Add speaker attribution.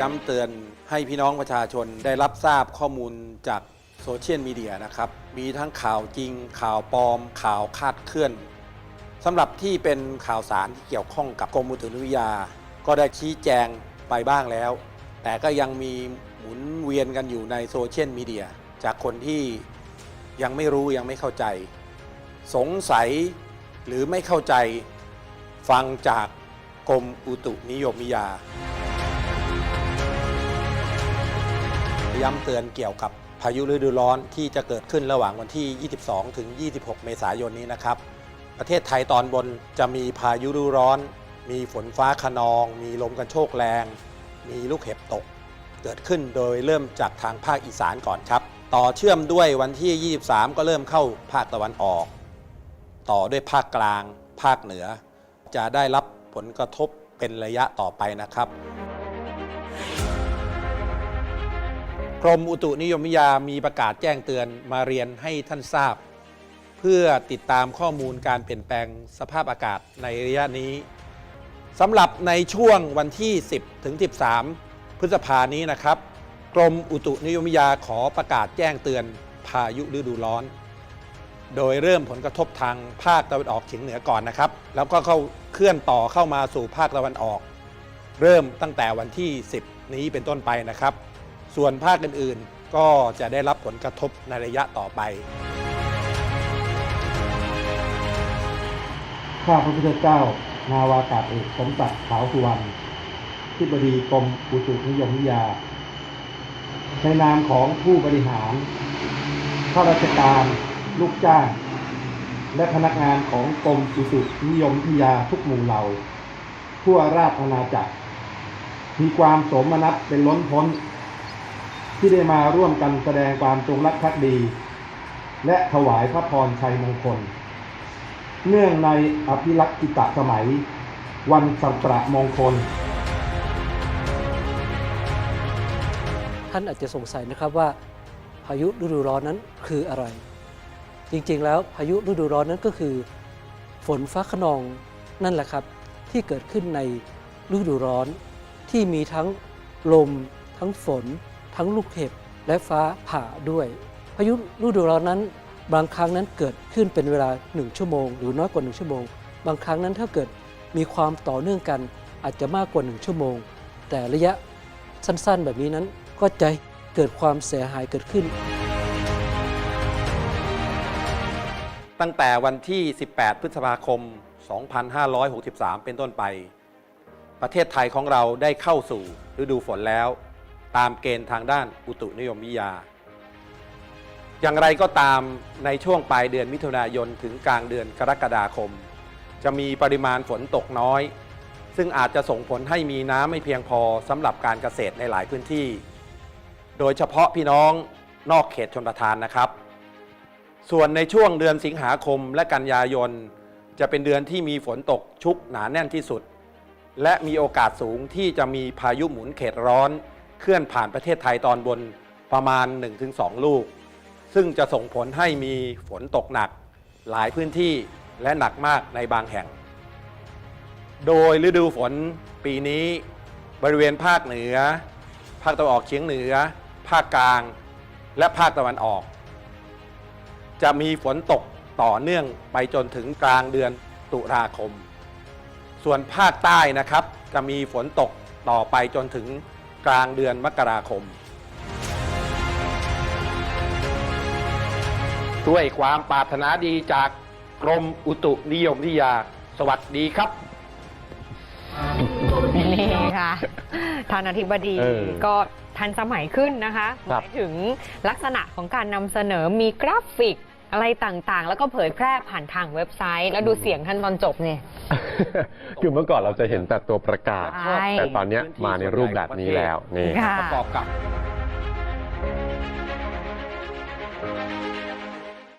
Speaker 1: ย้ำเตือนให้พี่น้องประชาชนได้รับทราบข้อมูลจากโซเชียลมีเดียนะครับ มีทั้งข่าวจริง ข่าวปลอม ข่าวคาดเคลื่อนสำหรับที่เป็นข่าวสารที่เกี่ยวข้องกับกรมอุตุนิยมวิทยา ก็ได้ชี้แจงไปบ้างแล้ว แต่ก็ยังมีหมุนเวียนกันอยู่ในโซเชียลมีเดียจากคนที่ยังไม่รู้ยังไม่เข้าใจ สงสัยหรือไม่เข้าใจฟังจากกรมอุตุนิยมวิทยา ย้ำเตือนเกี่ยวกับพายุฤดูร้อนที่จะเกิดขึ้นระหว่างวันที่ 22 ถึง 26 เมษายนนี้นะครับ ประเทศไทยตอนบนจะมีพายุฤดูร้อน มีฝนฟ้าขนอง มีลมกันโชกแรง มีลูกเห็บตก เกิดขึ้นโดยเริ่มจากทางภาคอีสานก่อนครับ ต่อเชื่อมด้วยวันที่ 23 ก็เริ่มเข้าภาคตะวันออก ต่อด้วยภาคกลาง ภาคเหนือ จะได้รับผลกระทบเป็นระยะต่อไปนะครับ กรมอุตุนิยมวิทยามีประกาศแจ้งเตือนมาเรียนให้ท่านทราบ เพื่อติดตามข้อมูลการเปลี่ยนแปลงสภาพอากาศในระยะนี้สำหรับในช่วงวันที่ 10 ถึง 13 พฤษภานี้นะครับ กรมอุตุนิยมวิทยาขอประกาศแจ้งเตือนพายุฤดูร้อน โดยเริ่มผลกระทบทางภาคตะวันออกเฉียงเหนือก่อนนะครับ แล้วก็เข้าเคลื่อนต่อเข้ามาสู่ภาคตะวันออก เริ่มตั้งแต่วันที่ 10 นี้เป็นต้นไปนะครับ ส่วนภาคอื่นๆ ก็จะได้รับผลกระทบในระยะต่อไป
Speaker 2: ข้าพระพุทธเจ้า นาวากาศเอกสมศักดิ์ขาวสุวรรณที่บดีกรมอุตุนิยมวิทยา ในนามของผู้บริหาร ข้าราชการ ลูกจ้าง และพนักงานของกรมอุตุนิยมวิทยาทุกหมู่เหล่า ทั่วราชอาณาจักร มีความสมนัสเป็นล้นพ้น ที่ได้มาร่วมกันแสดงความจงรักภักดี และถวายพระพรชัยมงคล เนื่องในอภิลักษิตสมัย วันสัตระมงคล
Speaker 3: ท่านอาจจะสงสัยนะครับว่า พายุฤดูร้อนนั้นคืออะไร จริงๆแล้วพายุฤดูร้อนนั้นก็คือ ฝนฟ้าขนองนั่นแหละครับ ที่เกิดขึ้นในฤดูร้อนที่มีทั้งลมทั้งฝน ทั้งลูกเห็บและฟ้าผ่าด้วย พายุฤดูร้อนนั้น บางครั้งนั้นเกิดขึ้นเป็นเวลา 1 ชั่วโมง หรือน้อยกว่า 1 ชั่วโมง บางครั้งนั้นถ้าเกิดมีความต่อเนื่องกันอาจจะมากกว่า 1 ชั่วโมง แต่ระยะสั้นๆ แบบนี้นั้นก็จะเกิดความเสียหายเกิดขึ้น
Speaker 1: ตั้งแต่วันที่ 18 พฤษภาคม 2563 เป็นต้นไป ประเทศไทยของเราได้เข้าสู่ฤดูฝนแล้ว ตามเกณฑ์ทางด้านอุตุนิยมวิทยา อย่างไรก็ตามในช่วงปลายเดือนมิถุนายนถึงกลางเดือนกรกฎาคม จะมีปริมาณฝนตกน้อย ซึ่งอาจจะส่งผลให้มีน้ำไม่เพียงพอสำหรับการเกษตรในหลายพื้นที่ โดยเฉพาะพี่น้องนอกเขตชนประทานนะครับ ส่วนในช่วงเดือนสิงหาคมและกันยายนจะเป็นเดือนที่มีฝนตกชุกหนาแน่นที่สุด และมีโอกาสสูงที่จะมีพายุหมุนเขตร้อน เคลื่อนผ่านประเทศไทยตอนบนประมาณ 1-2 ลูก ซึ่งจะส่งผลให้มีฝนตกหนักหลายพื้นที่และหนักมากในบางแห่ง โดยฤดูฝนปีนี้บริเวณภาคเหนือ ภาคตะวันออกเฉียงเหนือ ภาคกลาง และภาคตะวันออก จะมีฝนตกต่อเนื่องไปจนถึงกลางเดือนตุลาคม ส่วนภาคใต้นะครับ จะมีฝนตกต่อไปจนถึง กลางเดือนมกราคม ด้วยความปรารถนาดีจากกรมอุตุนิยมวิทยา สวัสดีครับ
Speaker 4: นี่ค่ะท่านอธิบดี
Speaker 5: เออ
Speaker 4: ก็ทันสมัยขึ้นนะคะห
Speaker 5: ครับ
Speaker 4: มายถึงลักษณะของการนำเสนอมีกราฟิก อะไรต่างๆ แล้วก็เผยแพร่ผ่านทางเว็บไซต์ แล้วดูเสียงท่านตอนจบเนี่ย
Speaker 5: คือเมื่อก่อนเราจะเห็นแต่ตัวประกาศแต่ตอนนี้มาในรูปแบบนี้แล้วนี่
Speaker 1: ประกอบกับ